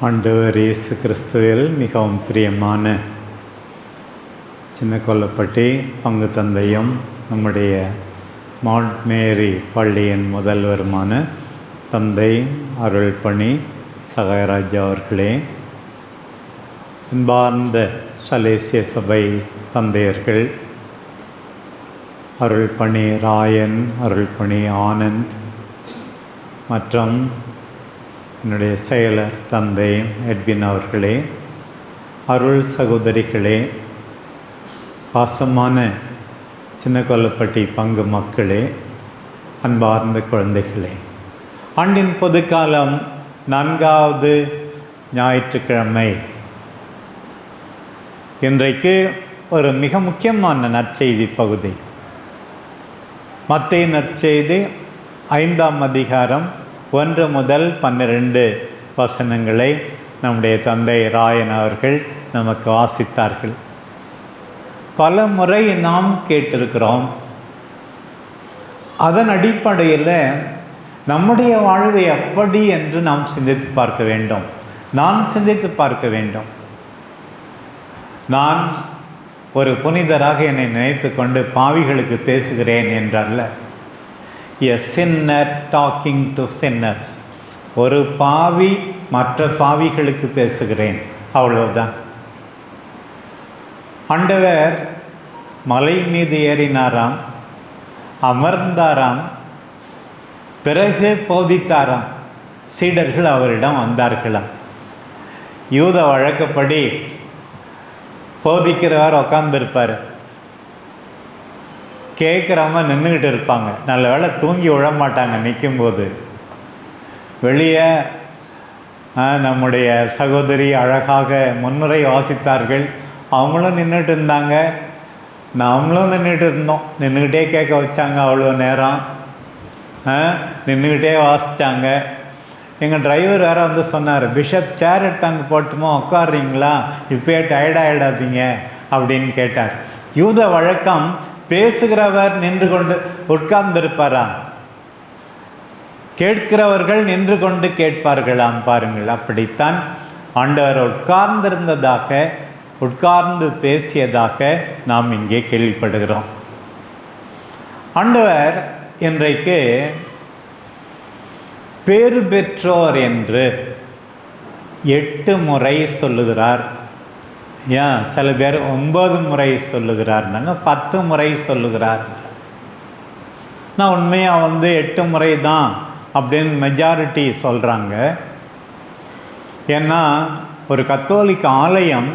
ஆண்டவர் இயேசு கிறிஸ்துவில் மிகவும் பிரியமான சின்ன கொல்லப்பட்டி பங்கு தந்தையும் நம்முடைய மவுண்ட் மேரி பள்ளியின் முதல்வருமான தந்தை அருள்பணி சகாயராஜா அவர்களே அன்பார்ந்த சலேசிய சபை தந்தையர்கள் அருள்பணி ராயன் அருள்பணி ஆனந்த் மற்றும் என்னுடைய செயலர் தந்தை எட்வின் அவர்களே அருள் சகோதரிகளே பாசமான சின்ன கொல்லப்பட்டி பங்கு மக்களே அன்பார்ந்த குழந்தைகளே. ஆண்டின் பொதுக்காலம் நான்காவது ஞாயிற்றுக்கிழமை. இன்றைக்கு ஒரு மிக முக்கியமான நற்செய்தி பகுதி. மத்திய நற்செய்தி ஐந்தாம் அதிகாரம் ஒன்று முதல் பன்னிரண்டு வசனங்களை நம்முடைய தந்தை ராயன் அவர்கள் நமக்கு வாசித்தார்கள். பல முறை நாம் கேட்டிருக்கிறோம். அதன் அடிப்படையில் நம்முடைய வாழ்வை எப்படி என்று நாம் சிந்தித்து பார்க்க வேண்டும். நான் சிந்தித்து பார்க்க வேண்டும். நான் ஒரு புனிதராக என்னை நினைத்து கொண்டு பாவிகளுக்கு பேசுகிறேன் என்றல்ல. A sinner talking to sinners ஒரு பாவி மற்ற பாவிகளுக்கு பேசுகிறேன். அவ்வளவுதான். ஆண்டவர் மலை மீது ஏறினாராம் அமர்ந்தாராம் பிறகு போதித்தாராம். சீடர்கள் அவரிடம் வந்தார்களாம். யூத வழக்கப்படி போதிக்கிறவர் உட்காந்துருப்பார் கேட்குறாம நின்றுக்கிட்டு இருப்பாங்க. நல்ல வேளை தூங்கி விழமாட்டாங்க நிற்கும்போது வெளியே நம்முடைய சகோதரி அழகாக முன்னுரை வாசித்தார்கள். அவங்களும் நின்றுட்டு இருந்தாங்க. நாமளும் நின்றுட்டு இருந்தோம். நின்றுக்கிட்டே கேட்க வச்சாங்க அவ்வளோ நேரம். நின்றுக்கிட்டே வாசித்தாங்க எங்கள் டிரைவர் வேறு வந்து சொன்னார் பிஷப் சேர் எடுத்தாங்க போட்டுமோ உட்காடுறீங்களா இப்போயே டயர்டாகிடாதீங்க அப்படின்னு கேட்டார். யூத வழக்கம் பேசுகிறவர் நின்று கொண்டு உட்கார்ந்திருப்பாராம். கேட்கிறவர்கள் நின்று கொண்டு கேட்பார்களாம் பாருங்கள். அப்படித்தான் ஆண்டவர் உட்கார்ந்திருந்ததாக உட்கார்ந்து பேசியதாக நாம் இங்கே கேள்விப்படுகிறோம். ஆண்டவர் இன்றைக்கு பேறு பெற்றோர் என்று எட்டு முறை சொல்லுகிறார். ஏன் சில பேர் ஒன்பது முறை சொல்லுகிறார்னாங்க பத்து முறை சொல்லுகிறார். நான் உண்மையாக வந்து எட்டு முறை தான் அப்படின்னு மெஜாரிட்டி சொல்கிறாங்க ஏன்னா ஒரு கத்தோலிக்க ஆலயம்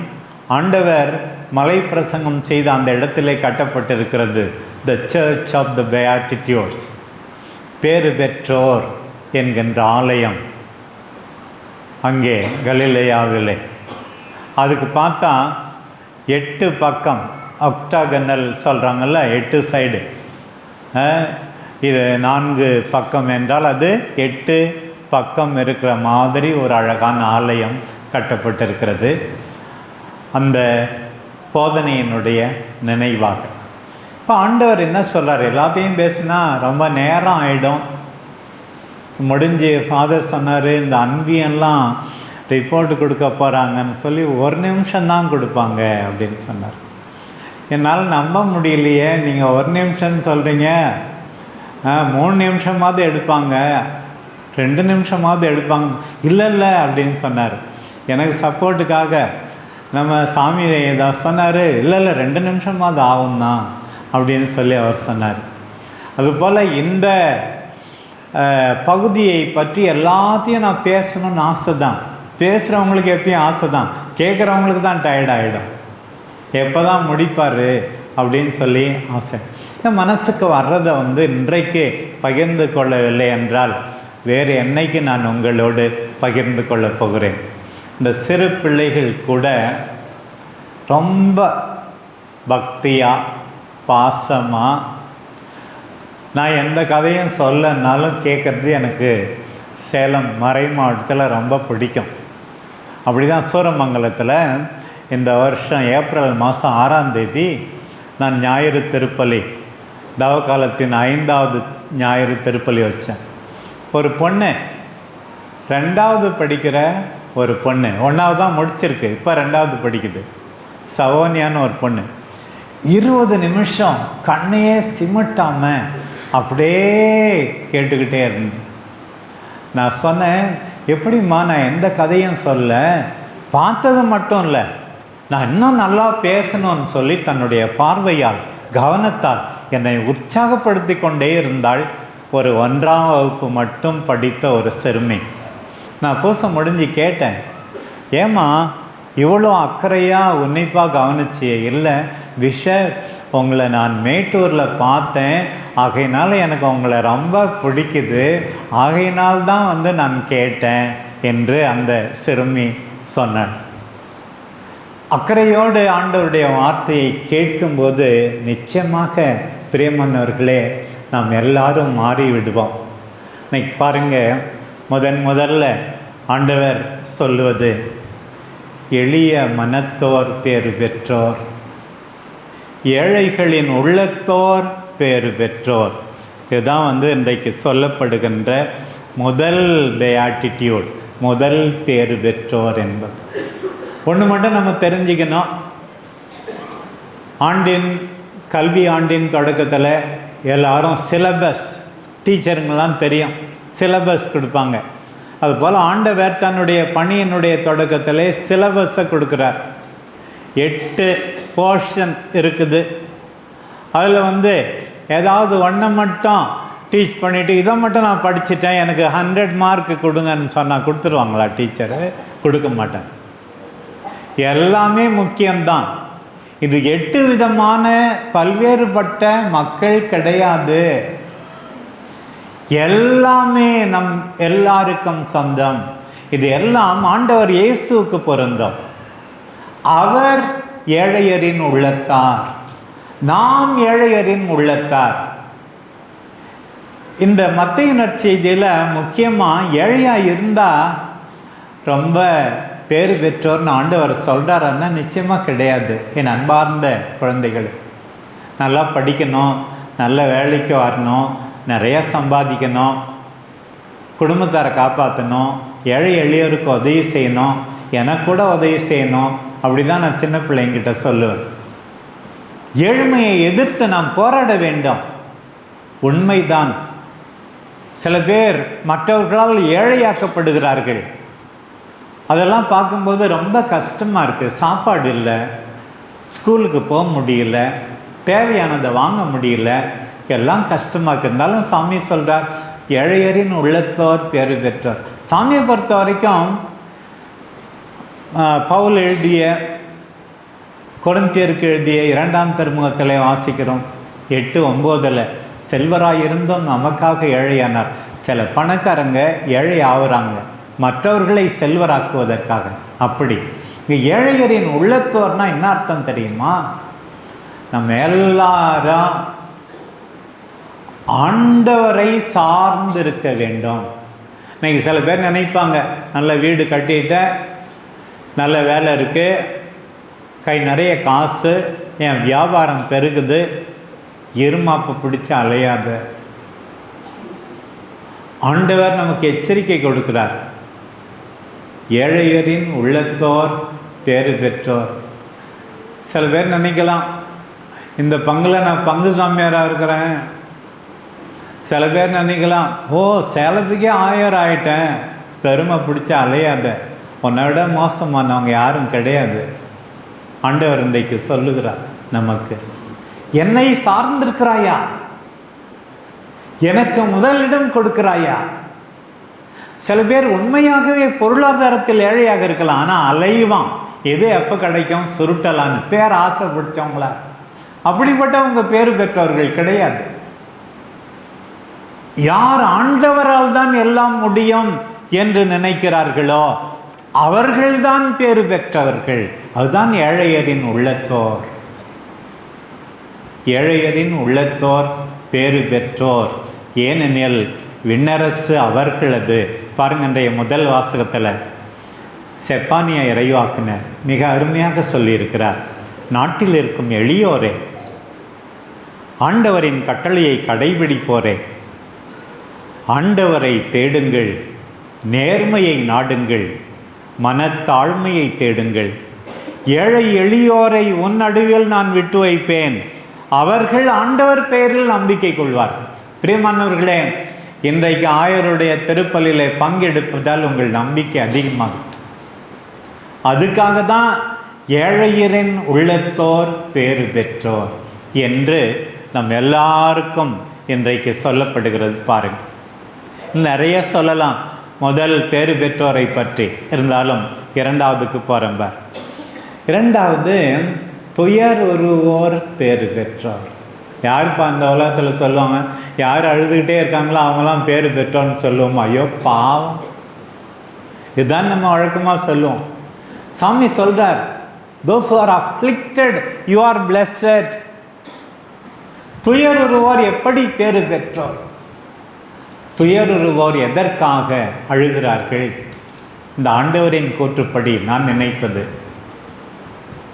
ஆண்டவர் மலை பிரசங்கம் செய்த அந்த இடத்திலே கட்டப்பட்டிருக்கிறது. த சர்ச் ஆஃப் த பயாட்டிடியூட்ஸ் பேறு பெற்றோர் என்கின்ற ஆலயம். அங்கே கலிலேயாவிலே. அதுக்கு பார்த்தா எட்டு பக்கம் ஒக்டாகனல் சொல்கிறாங்கல்ல எட்டு சைடு இது நான்கு பக்கம் என்றால் அது எட்டு பக்கம் இருக்கிற மாதிரி ஒரு அழகான ஆலயம் கட்டப்பட்டிருக்கிறது. அந்த போதனையினுடைய நினைவாக. இப்போ ஆண்டவர் என்ன சொல்கிறார் எல்லாத்தையும் பேசுனா ரொம்ப நேரம் ஆகிடும் முடிஞ்சு ஃபாதர் சொன்னார் இந்த அன்பியெல்லாம் ரிப்போர்ட் கொடுக்க போகிறாங்கன்னு சொல்லி ஒரு நிமிஷம்தான் கொடுப்பாங்க அப்படின்னு சொன்னார். என்னால் நம்ப முடியலையே நீங்கள் ஒரு நிமிஷம்னு சொல்கிறீங்க மூணு நிமிஷமாவது எடுப்பாங்க. ரெண்டு நிமிஷமாவது எடுப்பாங்க. இல்லை இல்லை அப்படின்னு சொன்னார். எனக்கு சப்போர்ட்டுக்காக நம்ம சாமி ஏதாவது சொன்னார். இல்லை இல்லை ரெண்டு நிமிஷமாவது ஆகும் தான் அப்படின்னு சொல்லி அவர் சொன்னார். அதுபோல் இந்த பகுதியை பற்றி எல்லாத்தையும் நான் பேசணும்னு ஆசை தான் பேசுகிறவங்களுக்கு எப்பயும் ஆசை தான் கேட்குறவங்களுக்கு தான் டயர்ட் ஆகிடும் எப்போ தான் முடிப்பார் அப்படின்னு சொல்லி ஆசை. என் மனசுக்கு வர்றதை வந்து இன்றைக்கு பகிர்ந்து கொள்ளவில்லை என்றால் வேறு என்னைக்கு நான் உங்களோடு பகிர்ந்து கொள்ளப் போகிறேன். இந்த சிறு பிள்ளைகள் கூட ரொம்ப பக்தியாக பாசமாக நான் எந்த கதையும் சொல்லனாலும் கேட்குறது எனக்கு சேலம் மறை மாவட்டத்தில் ரொம்ப பிடிக்கும். அப்படி தான் சூரமங்கலத்தில் இந்த வருஷம் ஏப்ரல் மாதம் ஆறாம் தேதி நான் ஞாயிறு திருப்பலி தவக்காலத்தின் ஐந்தாவது ஞாயிறு திருப்பலி வச்சேன். ஒரு பொண்ணு ரெண்டாவது படிக்கிற ஒரு பொண்ணு ஒன்றாவது தான் முடிச்சிருக்கு இப்போ ரெண்டாவது படிக்குது. சவோனியான்னு ஒரு பொண்ணு இருபது நிமிஷம் கண்ணையே சிமிட்டாம அப்படியே கேட்டுக்கிட்டே இருந்தது. நான் சொன்னேன் எப்படிம்மா நான் எந்த கதையும் சொல்ல? பார்த்தது மட்டும் இல்லை. நான் இன்னும் நல்லா பேசணும்னு சொல்லி தன்னுடைய பார்வையால் கவனத்தால் என்னை உற்சாகப்படுத்தி கொண்டே இருந்தால் ஒரு ஒன்றாம் வகுப்பு மட்டும் படித்த ஒரு சிறுமி. நான் பூச முடிஞ்சு கேட்டேன் ஏம்மா இவ்வளோ அக்கறையாக உன்னிப்பாக கவனிச்சியே? இல்லை விஷ உங்களை நான் மேட்டூரில் பார்த்தேன். ஆகையினால் எனக்கு உங்களை ரொம்ப பிடிக்குது. ஆகையினால் தான் வந்து நான் கேட்டேன் என்று அந்த சிறுமி சொன்னேன் அக்கறையோடு ஆண்டவருடைய வார்த்தையை கேட்கும்போது நிச்சயமாக பிரியமன்னவர்களே நாம் எல்லாரும் மாறிவிடுவோம். இன்னைக்கு பாருங்கள் முதன் முதல்ல ஆண்டவர் சொல்லுவது எளிய மனத்தோர் பேர் பெற்றோர் ஏழைகளின் உள்ளத்தோர் பேர் பெற்றோர். இதுதான் வந்து இன்றைக்கு சொல்லப்படுகின்ற முதல் பெயாட்டிடியூட் முதல் பேர் பெற்றோர் என்பது. ஒன்று மட்டும் நம்ம தெரிஞ்சுக்கணும். ஆண்டின் கல்வி ஆண்டின் தொடக்கத்தில் எல்லாரும் சிலபஸ் டீச்சருங்கெல்லாம் தெரியும். சிலபஸ் கொடுப்பாங்க. அதுபோல் ஆண்டவர் தன்னுடைய பணியினுடைய தொடக்கத்திலே சிலபஸை கொடுக்குறார். எட்டு போர்ஷன் இருக்குது. அதில் வந்து ஏதாவது ஒன்றை மட்டும் டீச் பண்ணிவிட்டு இதை மட்டும் நான் படிச்சுட்டேன் எனக்கு ஹண்ட்ரட் மார்க் கொடுங்கன்னு சொன்னால் கொடுத்துருவாங்களா டீச்சரு கொடுக்க மாட்டேன் எல்லாமே முக்கியம்தான். இது எட்டு விதமான பல்வேறுபட்ட மக்கள் கிடையாது. எல்லாமே நம் எல்லாருக்கும் சொந்தம். இது எல்லாம் ஆண்டவர் இயேசுவுக்கு பொருந்தம். அவர் ஏழையரின் உள்ளத்தார். நாம் ஏழையரின் உள்ளத்தார். இந்த மத்திய நற்செய்தியில் முக்கியமாக ஏழையாக இருந்தால் ரொம்ப பேர் பெற்றோர்னு ஆண்டவர் சொல்கிறாருன்னா நிச்சயமாக கிடையாது. என் அன்பார்ந்த குழந்தைகள் நல்லா படிக்கணும் நல்ல வேலைக்கு வரணும் நிறையா சம்பாதிக்கணும் குடும்பத்தாரை காப்பாற்றணும் ஏழை எளியோருக்கு உதவி செய்யணும் எனக்கு கூட உதவி செய்யணும் அப்படி தான் நான் சின்ன பிள்ளைங்கிட்ட சொல்லுவேன். ஏழ்மையை எதிர்த்து நாம் போராட வேண்டும். உண்மைதான். சில பேர் மற்றவர்களால் ஏழையாக்கப்படுகிறார்கள். அதெல்லாம் பார்க்கும்போது ரொம்ப கஷ்டமாக இருக்குது சாப்பாடு இல்லை. ஸ்கூலுக்கு போக முடியல. தேவையானதை வாங்க முடியல. எல்லாம் கஷ்டமாக இருந்தாலும் சாமி சொல்கிறார் ஏழையரின் உள்ளத்தோர் பேறு பெற்றோர். சாமியை பொறுத்த வரைக்கும் பவுல் எழுதிய கொரிந்தியருக்கு எழுதிய இரண்டாம் திருமுகத்தில் வாசிக்கிறோம். எட்டு ஒம்போதில் செல்வராக இருந்தும் நமக்காக ஏழையானார். சில பணக்காரங்க ஏழை ஆகுறாங்க மற்றவர்களை செல்வராக்குவதற்காக. அப்படி. இங்கே ஏழையரின் உள்ளத்தோர்னால் என்ன அர்த்தம் தெரியுமா? நம்ம எல்லாரும் ஆண்டவரை சார்ந்து இருக்க வேண்டும். இன்னைக்கு சில பேர் நினைப்பாங்க நல்ல வீடு கட்டிட்டேன் நல்ல வேலை இருக்குது கை நிறைய காசு என் வியாபாரம் பெருகுது. எருமாப்பு பிடிச்சி அலையாத. ஆண்டவர் நமக்கு எச்சரிக்கை கொடுக்கிறார். ஏழையரின் உள்ளத்தோர் தேர்வு பெற்றோர். சில பேர் நினைக்கலாம் இந்த பங்கில் நான் பங்கு சாமியாராக இருக்கிறேன். சில பேர் நினைக்கலாம் ஓ சேலத்துக்கே ஆயர் ஆயிட்டேன். பெருமை பிடிச்ச அலையாத. உன்னை விட மோசமானவங்க யாரும் கிடையாது. ஆண்டவர் இன்றைக்கு சொல்லுகிறார் நமக்கு என்னை சார்ந்திருக்கிறாயா? எனக்கு முதலிடம் கொடுக்கிறாயா? சில பேர் உண்மையாகவே பொருளாதாரத்தில் ஏழையாக இருக்கலாம் ஆனால் அலைவான் எது எப்போ கிடைக்கும்? சுருட்டலான்னு பேர் ஆசை பிடிச்சவங்களா அப்படிப்பட்டவங்க பேர் பெற்றவர்கள் கிடையாது. யார் ஆண்டவரால் தான் எல்லாம் முடியும் என்று நினைக்கிறார்களோ? அவர்கள்தான் பேறு பெற்றவர்கள். அதுதான் ஏழையரின் உள்ளத்தோர். ஏழையரின் உள்ளத்தோர் பேறு பெற்றோர். ஏனெனில் விண்ணரசு அவர்களது. பாருங்கன்றைய முதல் வாசகத்தில் செப்பானிய இறைவாக்குனர் மிக அருமையாக சொல்லியிருக்கிறார். நாட்டில் இருக்கும் எளியோரே ஆண்டவரின் கட்டளையை கடைபிடிப்போரே. ஆண்டவரை தேடுங்கள் நேர்மையை நாடுங்கள். மனத்தாழ்மையை தேடுங்கள். ஏழை எளியோரை உன் நடுவில் நான் விட்டு வைப்பேன். அவர்கள் ஆண்டவர் பெயரில் நம்பிக்கை கொள்வார் பிரியமானவர்களே இன்றைக்கு ஆயருடைய திருப்பலிலே பங்கெடுப்பதால் உங்கள் நம்பிக்கை அதிகமாகும். அதுக்காக தான் ஏழையரின் உள்ளத்தோர் பேறு பெற்றோர் என்று நம் எல்லாருக்கும் இன்றைக்கு சொல்லப்படுகிறது பாருங்கள். நிறைய சொல்லலாம். முதல் பேறு பெற்றோரை பற்றி இருந்தாலும் இரண்டாவதுக்கு போகிறம்பார் இரண்டாவது துயர் ஒருவோர் பேறு பெற்றோர். யாருப்பா அந்த உலகத்தில் சொல்லுவாங்க? யார் அழுதுகிட்டே இருக்காங்களோ அவங்களாம் பேறு பெற்றோர்னு சொல்லுவோம். ஐயோ பாவம். இதுதான் நம்ம வழக்கமாக சொல்லுவோம். சாமி சொல்கிறார் those are afflicted you are blessed துயருருவோர் எப்படி பேறு பெற்றோர்? துயருருவோர் எதற்காக அழுகிறார்கள்? இந்த ஆண்டவரின் கூற்றுப்படி நான் நினைப்பது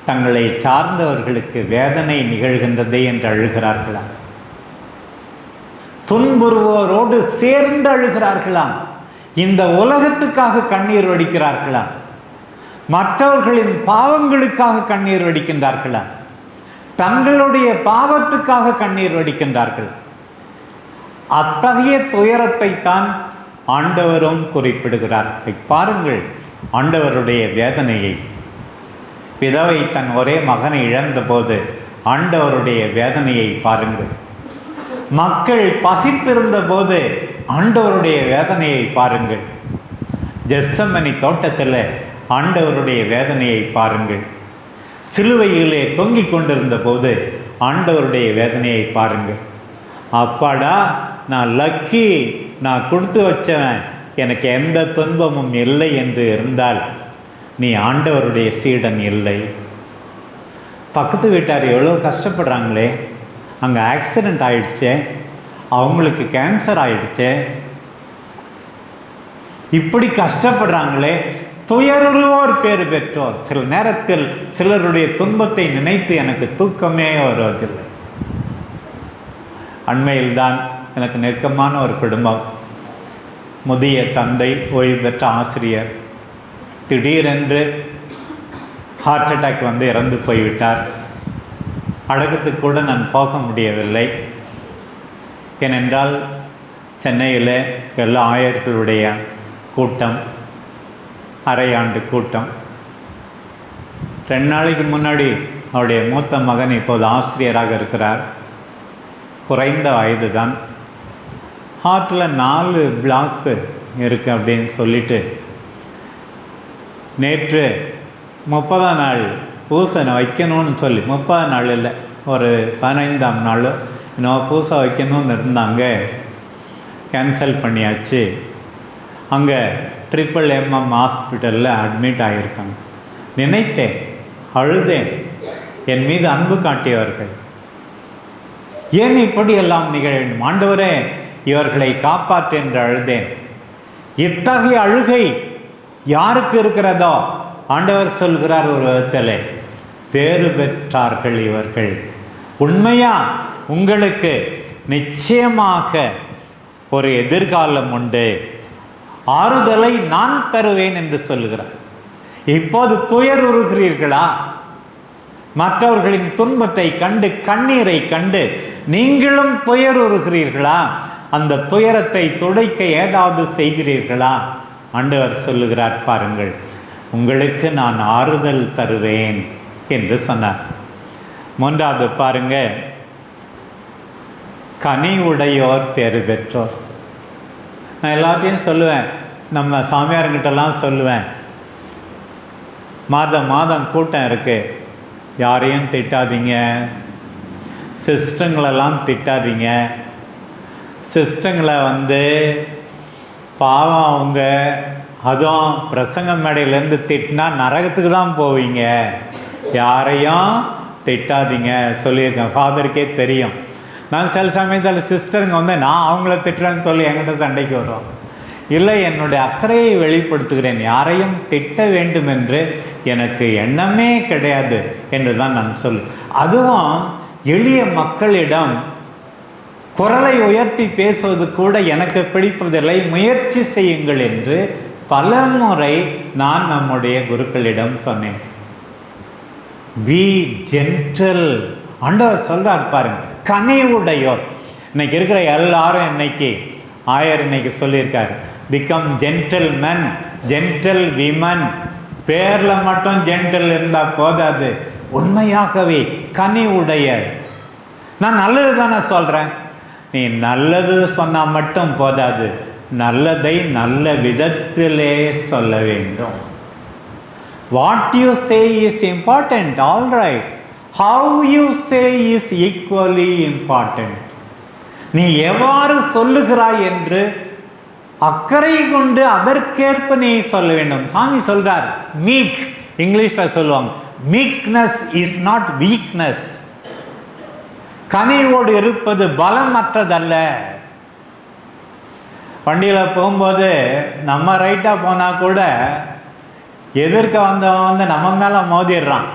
தங்களை சார்ந்தவர்களுக்கு வேதனை நிகழ்கின்றதே என்று அழுகிறார்களாம். துன்புறுவோரோடு சேர்ந்து அழுகிறார்களாம். இந்த உலகத்துக்காக கண்ணீர் வடிக்கிறார்களாம். மற்றவர்களின் பாவங்களுக்காக கண்ணீர் வடிக்கின்றார்களாம். தங்களுடைய பாவத்துக்காக கண்ணீர் வடிக்கின்றார்கள். அத்தகைய துயரத்தை தான் ஆண்டவரும் குறிப்பிடுகிறார். பாருங்கள் ஆண்டவருடைய வேதனையை. விதவை தன் ஒரே மகனை இழந்தபோது ஆண்டவருடைய வேதனையை பாருங்கள். மக்கள் பசித்திருந்த போது ஆண்டவருடைய வேதனையை பாருங்கள். ஜெஸ்ஸமணி தோட்டத்தில் ஆண்டவருடைய வேதனையை பாருங்கள். சிலுவையிலே தொங்கிக் கொண்டிருந்த போது ஆண்டவருடைய வேதனையை பாருங்கள். அப்பாடா நான் லக்கி நான் கொடுத்து வச்சவன். எனக்கு எந்த துன்பமும் இல்லை என்று இருந்தால் நீ ஆண்டவருடைய சீடன் இல்லை. பக்கத்து வீட்டார் எவ்வளோ கஷ்டப்படுறாங்களே. அங்கே ஆக்சிடெண்ட் ஆயிடுச்சே. அவங்களுக்கு கேன்சர் ஆயிடுச்சே. இப்படி கஷ்டப்படுறாங்களே. துயருவோர் பேர் பெற்றோர். சில நேரத்தில் சிலருடைய துன்பத்தை நினைத்து எனக்கு தூக்கமே வருவதில்லை. அண்மையில்தான் எனக்கு நெருக்கமான ஒரு குடும்பம். முதிய தந்தை ஓய்வு பெற்ற ஆசிரியர். திடீரென்று ஹார்ட் அட்டாக் வந்து இறந்து போய்விட்டார். அடக்கத்துக்கு கூட நான் போக முடியவில்லை. ஏனென்றால் சென்னையில் எல்லா ஆயர்களுடைய கூட்டம் அரையாண்டு கூட்டம். ரெண்டு நாளைக்கு முன்னாடி அவருடைய மூத்த மகன் இப்போது ஆசிரியராக இருக்கிறார். குறைந்த வயது தான் ஹார்ட்டில் நாலு பிளாக்கு இருக்குது அப்படின்னு சொல்லிட்டு நேற்று முப்பதாம் நாள் பூசனை வைக்கணும்னு சொல்லி முப்பதாம் நாள் இல்லை ஒரு பதினைந்தாம் நாள் இன்னும் பூசை வைக்கணும்னு இருந்தாங்க. கேன்சல் பண்ணியாச்சு. அங்கே ட்ரிபிள் எம்எம் ஹாஸ்பிட்டலில் அட்மிட் ஆகியிருக்காங்க நினைத்தேன் அழுதேன். என் மீது அன்பு காட்டியவர்கள். ஏன் இப்படி எல்லாம் நிகழும் ஆண்டவரே இவர்களை காப்பாற்று என்று அழுதேன். இத்தகைய அழுகை யாருக்கு இருக்கிறதோ ஆண்டவர் சொல்கிறார் ஒரு விதத்தில் பேறு பெற்றார்கள் இவர்கள். உண்மையா? உங்களுக்கு நிச்சயமாக ஒரு எதிர்காலம் உண்டு. ஆறுதலை நான் தருவேன் என்று சொல்லுகிறார் இப்போது துயர் உருகிறீர்களா? மற்றவர்களின் துன்பத்தை கண்டு கண்ணீரை கண்டு நீங்களும் துயர் உருகிறீர்களா? அந்த துயரத்தை துடைக்க ஏதாவது செய்கிறீர்களா? ஆண்டவர் சொல்லுகிறார் பாருங்கள் உங்களுக்கு நான் ஆறுதல் தருவேன் என்று சொன்னார். மூன்றாவது பாருங்க கனி உடையோர் பேறு பெற்றோர். நான் எல்லாத்தையும் சொல்லுவேன் நம்ம சாமியாருங்கிட்டலாம் சொல்லுவேன். மாதம் மாதம் கூட்டம் இருக்குது யாரையும் திட்டாதீங்க சிஸ்டங்களெல்லாம் திட்டாதீங்க சிஸ்டங்களை வந்து பாவம் அவங்க அதுவும் பிரசங்க மேடையிலேருந்து திட்டினா நரகத்துக்கு தான் போவீங்க. யாரையும் திட்டாதீங்க சொல்லியிருக்கேன். ஃபாதருக்கே தெரியும். நான் சில சமயத்தில் சிஸ்டருங்க வந்து நான் அவங்கள திட்டுறேன்னு சொல்லி என்கிட்ட சண்டைக்கு வருவாங்க. இல்லை என்னுடைய அக்கறையை வெளிப்படுத்துகிறேன். யாரையும் திட்ட வேண்டும் என்று எனக்கு எண்ணமே கிடையாது என்று தான் நான் சொல் அதுவும் எளிய மக்களிடம் குரலை உயர்த்தி பேசுவது கூட எனக்கு பிடிப்பதில்லை. முயற்சி செய்யுங்கள் என்று பல முறை நான் நம்முடைய குருக்களிடம் சொன்னேன். பி ஜென்டல் ஆண்டவர் சொல்கிறார் பாருங்க கனிவுடையோர். இன்னைக்கு இருக்கிற எல்லாரும் இன்னைக்கு ஆயர் இன்னைக்கு சொல்லியிருக்காரு become gentle men gentle women பேரில் மட்டும் ஜென்டல் இருந்தால் போதாது. உண்மையாகவே கனி உடையர் நான் நல்லது தானே சொல்கிறேன் நீ நல்லது சொன்னால் மட்டும் போதாது. நல்லதை நல்ல விதத்திலே சொல்ல வேண்டும். What you say is important all right how you say is equally important நீ எவ்வாறு சொல்லுகிறாய் என்று அக்கறை கொண்டு அதற்கேற்ப நீ சொல்ல வேண்டும். சாமி சொல்றார் மீக் இங்கிலீஷில் சொல்லுவாங்க மீக்னஸ் இஸ் நாட் வீக்னஸ் கனிவோடு இருப்பது பலமற்றதல்ல. வண்டியில் போகும்போது நம்ம ரைட்டாக போனால் கூட எதிர்க்க வந்தவன் வந்து நம்ம மேலே மோதிடுறான்.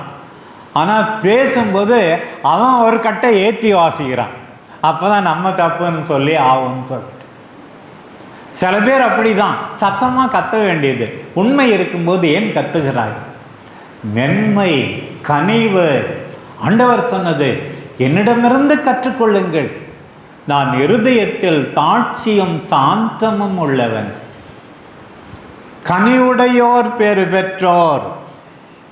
ஆனால் பேசும்போது அவன் ஒரு கட்டை ஏற்றி வாசிக்கிறான். அப்போ தான் நம்ம தப்புன்னு சொல்லி ஆகும்னு சொல்லிட்டு. சில பேர் அப்படிதான். சத்தமாக கத்த வேண்டியது. உண்மை இருக்கும்போது ஏன் கத்துகிறாய்? மென்மை கனிவு. ஆண்டவர் சொன்னது என்னிடமிருந்து கற்றுக்கொள்ளுங்கள். நான் இருதயத்தில் தாட்சியும் சாந்தமும் உள்ளவன். கனிவுடையோர் பெரு பெற்றோர்.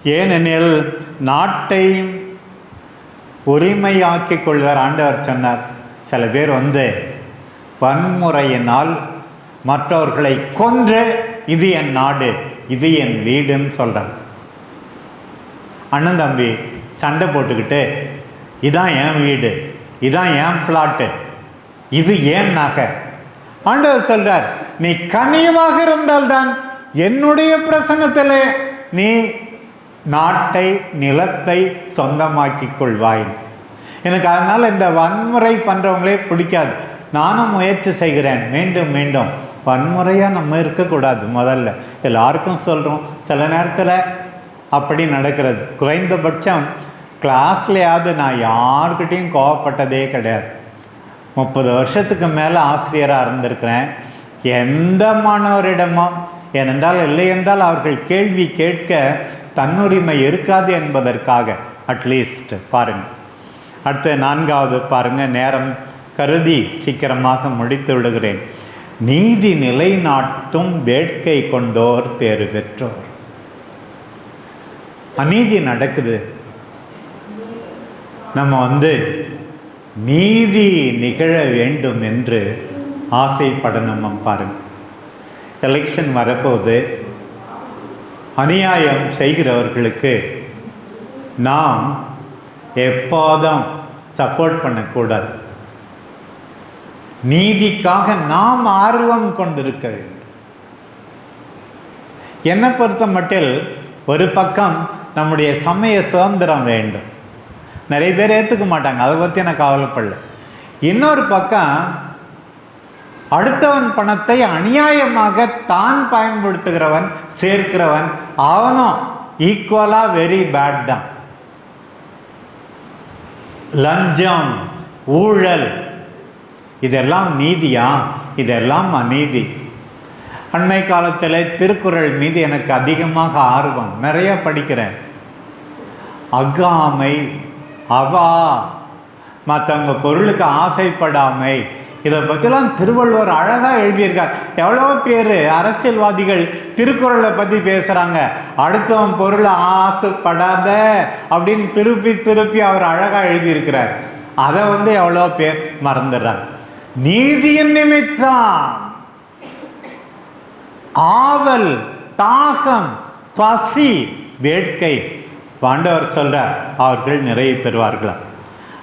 ஏனெனில் நாட்டை உரிமையாக்கிக் கொள்வார் ஆண்டவர் சொன்னார். சில பேர் வந்து வன்முறையினால் மற்றவர்களை கொன்று இது என் நாடு இது என் வீடுன்னு சொல்கிறார் அண்ணன் தம்பி சண்டை போட்டுக்கிட்டு இதான் என் வீடு இதான் என் பிளாட்டு இது ஏன் நகை? ஆண்டவர் சொல்றார் நீ கனியமாக இருந்தால்தான் என்னுடைய பிரசனத்தில் நீ நாட்டை நிலத்தை சொந்தமாக்கி கொள்வாய். எனக்கு அதனால் இந்த வன்முறை பண்ணுறவங்களே பிடிக்காது. நானும் முயற்சி செய்கிறேன் மீண்டும் மீண்டும். வன்முறையாக நம்ம இருக்கக்கூடாது முதல்ல. எல்லாருக்கும் சொல்கிறோம் சில நேரத்தில் அப்படி நடக்கிறது. குறைந்தபட்சம் கிளாஸ்லையாவது நான் யாருக்கிட்டேயும் கோவப்பட்டதே கிடையாது. முப்பது வருஷத்துக்கு மேலே ஆசிரியராக இருந்திருக்கிறேன். எந்த மாணவரிடமும் ஏனென்றால் இல்லை என்றால் அவர்கள் கேள்வி கேட்க தன்னுரிமை இருக்காது என்பதற்காக அட்லீஸ்ட் பாருங்கள் அடுத்து நான்காவது பாருங்கள் நேரம் கருதி சீக்கிரமாக முடித்து விடுகிறேன். நீதி நிலைநாட்டும் வேட்கை கொண்டோர் பேறு பெற்றோர். அநீதி நடக்குது. நம்ம வந்து நீதி நிகழ வேண்டும் என்று ஆசைப்படணும் பாருங்க. எலெக்ஷன் வரப்போது அநியாயம் செய்கிறவர்களுக்கு நாம் எப்போதும் சப்போர்ட் பண்ணக்கூடாது. நீதிக்காக நாம் ஆர்வம் கொண்டிருக்க வேண்டும். என்னை பொறுத்த மட்டில் ஒரு பக்கம் நம்முடைய சமய சுதந்திரம் வேண்டும். நிறைய பேர் ஏற்றுக்க மாட்டாங்க. அதை பற்றி எனக்கு கவலைப்படல. இன்னொரு பக்கம் அடுத்தவன் பணத்தை அநியாயமாக தான் பயன்படுத்துகிறவன் சேர்க்கிறவன் அவனும் ஈக்குவலாக வெரி பேட் தான். லஞ்சம் ஊழல் இதெல்லாம் நீதியா? இதெல்லாம் அநீதி. அண்மை காலத்தில் திருக்குறள் மீது எனக்கு அதிகமாக ஆர்வம். நிறைய படிக்கிறேன். அகாமை அவா. மற்றவங்க பொருளுக்கு ஆசைப்படாமை. இதை பற்றிலாம் திருவள்ளுவர் அழகாக எழுதியிருக்கார். எவ்வளோ பேர் அரசியல்வாதிகள் திருக்குறளை பற்றி பேசுகிறாங்க அடுத்தவன் பொருளை ஆசைப்படாத அப்படின்னு திருப்பி திருப்பி அவர் அழகாக எழுதியிருக்கிறார். அதை வந்து எவ்வளோ பேர் மறந்துடுறாங்க. நீதியின் நிமித்தம் ஆவல் தாகம் பசி வேட்கை. பாண்டவர் சொல்கிறார் அவர்கள் நிறைய பெறுவார்களா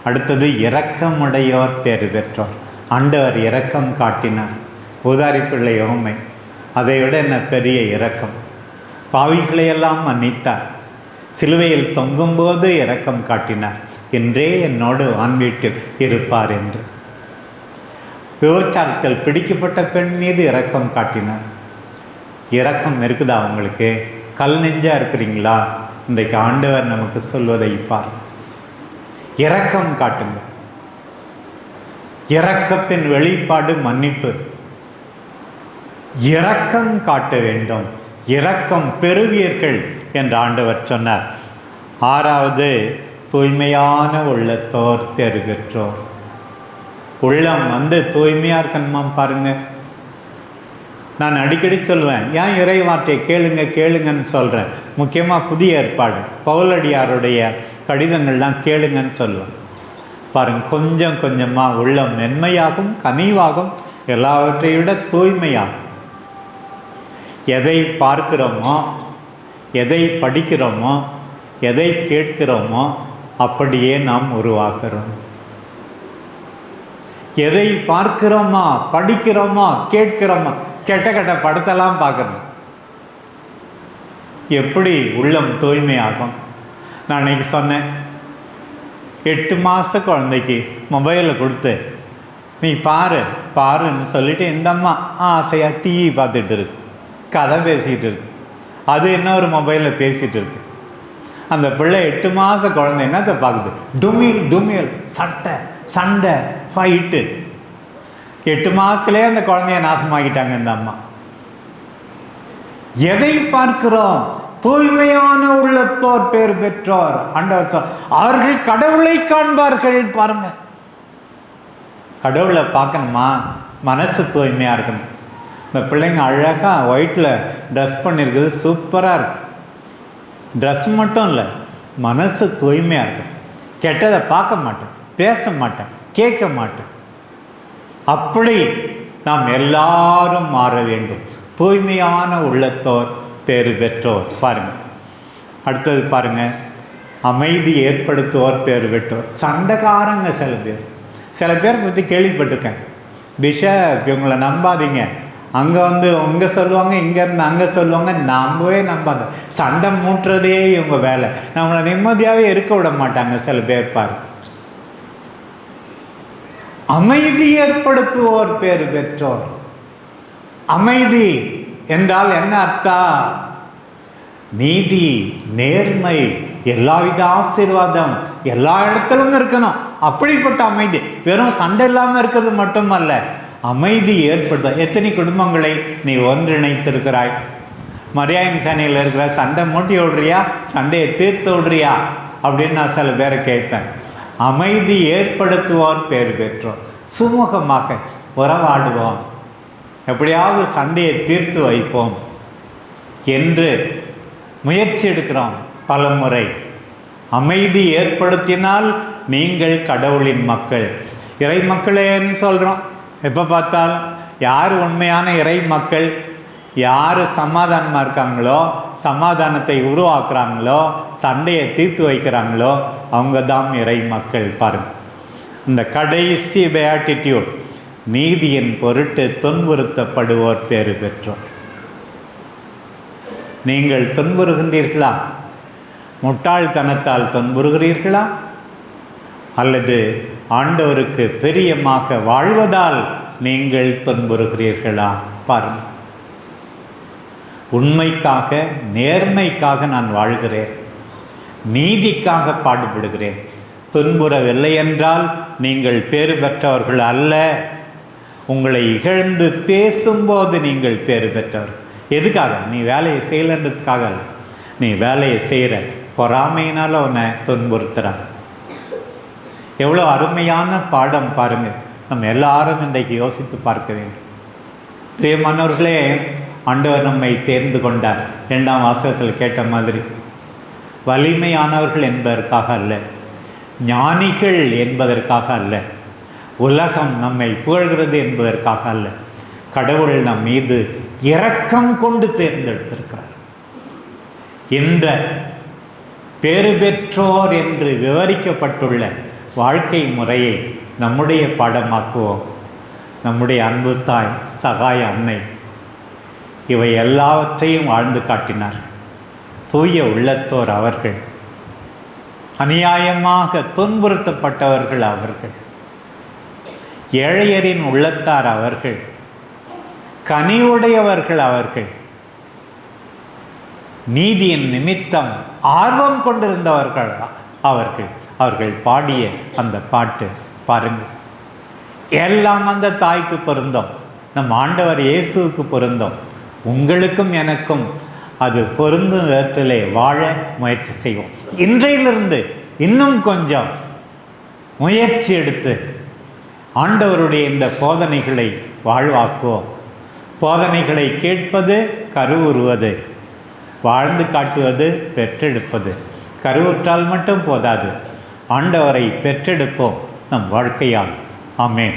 அடுத்தது இரக்கமுடையோர் பேறு பெற்றோர். ஆண்டவர் இரக்கம் காட்டினார். உதாரி பிள்ளை அதை விட என்ன பெரிய இரக்கம்? பாவிகளையெல்லாம் மன்னித்தார். சிலுவையில் தொங்கும்போது இரக்கம் காட்டினார். என்றே என்னோடு ஆண் வீட்டில் இருப்பார் என்று. விபச்சாரத்தில் பிடிக்கப்பட்ட பெண் மீது இரக்கம் காட்டினார். இரக்கம் இருக்குதா உங்களுக்கு? கல் நெஞ்சாக இருக்கிறீங்களா? இன்றைக்கு ஆண்டவர் நமக்கு சொல்வதை பார். இரக்கம் காட்டுங்க இரக்கத்தின் வெளிப்பாடு மன்னிப்பு. இரக்கம் காட்ட வேண்டும். இரக்கம் பெறுவீர்கள் என்று ஆண்டவர் சொன்னார். ஆறாவது தூய்மையான உள்ளத்தோர் பெறுகின்றோர் பெற்றோர் உள்ளம் வந்து தூய்மையாக இருக்கணுமா பாருங்க. நான் அடிக்கடி சொல்லுவேன் ஏன் இறை வார்த்தையை கேளுங்க கேளுங்கன்னு சொல்கிறேன் முக்கியமாக புதிய ஏற்பாடு. பவுலடியாருடைய கடிதங்கள்லாம் கேளுங்கன்னு சொல்லுவேன். பாருங்க கொஞ்சம் கொஞ்சமாக உள்ளம் மென்மையாகும் கனிவாகும் எல்லாவற்றை விட தூய்மையாகும். எதை பார்க்கிறோமோ எதை படிக்கிறோமோ எதை கேட்கிறோமோ அப்படியே நாம் உருவாக்குறோம் எதை பார்க்கிறோமா படிக்கிறோமா கேட்கிறோமா கெட்ட கெட்ட படத்தெல்லாம் பார்க்குறது. எப்படி உள்ளம் தூய்மையாகும்? நான் இன்னைக்கு சொன்னேன் எட்டு மாத குழந்தைக்கு மொபைலில் கொடுத்து நீ பாரு பாருன்னு சொல்லிட்டு இந்த அம்மா ஆசையாக டிவி பார்த்துட்டு இருக்கு. கதை பேசிகிட்டு இருக்கு. அது என்ன ஒரு மொபைலில் பேசிகிட்டு இருக்கு. அந்த பிள்ளை எட்டு மாத குழந்தை என்னத்தை பார்க்குது. டுமில் டுமில் சட்டை சண்டை ஃபைட்டு எட்டு மாதத்துலேயே அந்த குழந்தைய நாசமாக்கிட்டாங்க இந்த அம்மா. எதை பார்க்கிறோம்? தூய்மையான உள்ளத்தோர் பேர் பெற்றோர். ஆண்டவர் அவர்கள் கடவுளை காண்பார்கள். பாருங்க. கடவுளை பார்க்கணுமா? மனசு தூய்மையாக இருக்கணும். இந்த பிள்ளைங்க அழகாக ஒயிட்டில் ட்ரெஸ் பண்ணியிருக்குது சூப்பராக இருக்கும் ட்ரெஸ் மட்டும் இல்லை மனசு தூய்மையாக இருக்கும் கெட்டதை பார்க்க மாட்டேன். பேச மாட்டேன். கேட்க மாட்டேன். அப்படி நாம் எல்லாரும் மாற வேண்டும். தூய்மையான உள்ளத்தோர் பேறு பெற்றோர். பாருங்கள் அடுத்தது பாருங்கள் அமைதி ஏற்படுத்துவோர் பேர் பெற்றோர். சண்டைக்காரங்க சில பேர். சில பேர் பற்றி கேள்விப்பட்டிருக்கேன். பிஷப் இவங்களை நம்பாதீங்க. அங்கே வந்து இங்கே சொல்லுவாங்க இங்கேருந்து அங்கே சொல்லுவாங்க நம்பவே நம்பாங்க சண்டை மூட்டுறதே இவங்க வேலை. நம்மளை நிம்மதியாகவே இருக்க விட மாட்டாங்க சில பேர் பாருங்கள் அமைதி ஏற்படுத்துவோர் பேர் பெற்றோர். அமைதி என்றால் என்ன அர்த்தம் நீதி நேர்மை எல்லாவித ஆசீர்வாதம் எல்லா இடத்திலும் இருக்கணும். அப்படிப்பட்ட அமைதி வெறும் சண்டை இல்லாமல் இருக்கிறது மட்டுமல்ல அமைதி ஏற்படுத்த எத்தனை குடும்பங்களை நீ ஒன்றிணைத்திருக்கிறாய்? மரியாதை சேனையில் இருக்கிற சண்டை மூட்டி விடுறியா? சண்டையை தீர்த்து விடுறியா? அப்படின்னு நான் சில பேரை கேட்பேன் அமைதி ஏற்படுத்துவோர் பேர் பெற்றோம் சுமூகமாக உறவாடுவோம் எப்படியாவது சண்டையை தீர்த்து வைப்போம் என்று முயற்சி எடுக்கிறோம் பல முறை அமைதி ஏற்படுத்தினால் நீங்கள் கடவுளின் மக்கள். இறை மக்களேன்னு சொல்கிறோம் எப்போ பார்த்தாலும் யார் உண்மையான இறை மக்கள்? யார் சமாதானமாக இருக்காங்களோ சமாதானத்தை உருவாக்குறாங்களோ சண்டையை தீர்த்து வைக்கிறாங்களோ அவங்க தான் இறை மக்கள் பாருங்கள் இந்த கடைசி பேட்டிடியூட் நீதியின் பொருட்டு துன்புறுத்தப்படுவோர் பேறு பெற்றோர். நீங்கள் துன்புறுகின்றீர்களா? முட்டாள்தனத்தால் துன்புறுகிறீர்களா? அல்லது ஆண்டவருக்கு பிரியமாக வாழ்வதால் நீங்கள் துன்புறுகிறீர்களா? பாருங்கள் உண்மைக்காக நேர்மைக்காக நான் வாழ்கிறேன். நீதிக்காக பாடுபடுகிறேன். துன்புறவில்லை என்றால் நீங்கள் பேறு பெற்றவர்கள் அல்ல. உங்களை இகழ்ந்து பேசும்போது நீங்கள் பேறு பெற்றவர். எதுக்காக? நீ வேலையை செய்யலன்றதுக்காக அல்ல. நீ வேலையை செய்கிற பொறாமையினால் உன்னை துன்புறுத்துகிறான் எவ்வளோ அருமையான பாடம் பாருங்கள் நம்ம எல்லாரும் இன்றைக்கு யோசித்து பார்க்க வேண்டும். பிரியமானவர்களே ஆண்டவர் நம்மை தேர்ந்து கொண்டார். இரண்டாம் வாசகத்தில் கேட்ட மாதிரி வலிமையானவர்கள் என்பதற்காக அல்ல ஞானிகள் என்பதற்காக அல்ல உலகம் நம்மை புகழ்கிறது என்பதற்காக அல்ல கடவுள் நம் மீது இரக்கம் கொண்டு தேர்ந்தெடுத்திருக்கிறார். இந்த பேறு பெற்றோர் என்று விவரிக்கப்பட்டுள்ள வாழ்க்கை முறையை நம்முடைய பாடமாக்குவோம். நம்முடைய அன்பு தாய் சகாய அன்னை இவை எல்லாவற்றையும் வாழ்ந்து காட்டினார். தூய உள்ளத்தோர் அவர்கள். அநியாயமாக துன்புறுத்தப்பட்டவர்கள் அவர்கள். ஏழையரின் உள்ளத்தார் அவர்கள். கனிவுடையவர்கள் அவர்கள். நீதியின் நிமித்தம் ஆர்வம் கொண்டிருந்தவர்கள் அவர்கள். அவர்கள் பாடிய அந்த பாட்டு பாருங்கள் எல்லாம் அந்த தாய்க்கு பொருந்தும். நம் ஆண்டவர் இயேசுவுக்கு பொருந்தும். உங்களுக்கும் எனக்கும் அது பொருந்தும் விதத்திலே வாழ முயற்சி செய்வோம். இன்றையிலிருந்து இன்னும் கொஞ்சம் முயற்சி எடுத்து ஆண்டவருடைய இந்த போதனைகளை வாழ்வாக்குவோம். போதனைகளை கேட்பது கருவுறுவது வாழ்ந்து காட்டுவது பெற்றெடுப்பது. கருவுற்றால் மட்டும் போதாது. ஆண்டவரை பெற்றெடுப்போம் நம் வாழ்க்கையால். ஆமேன்.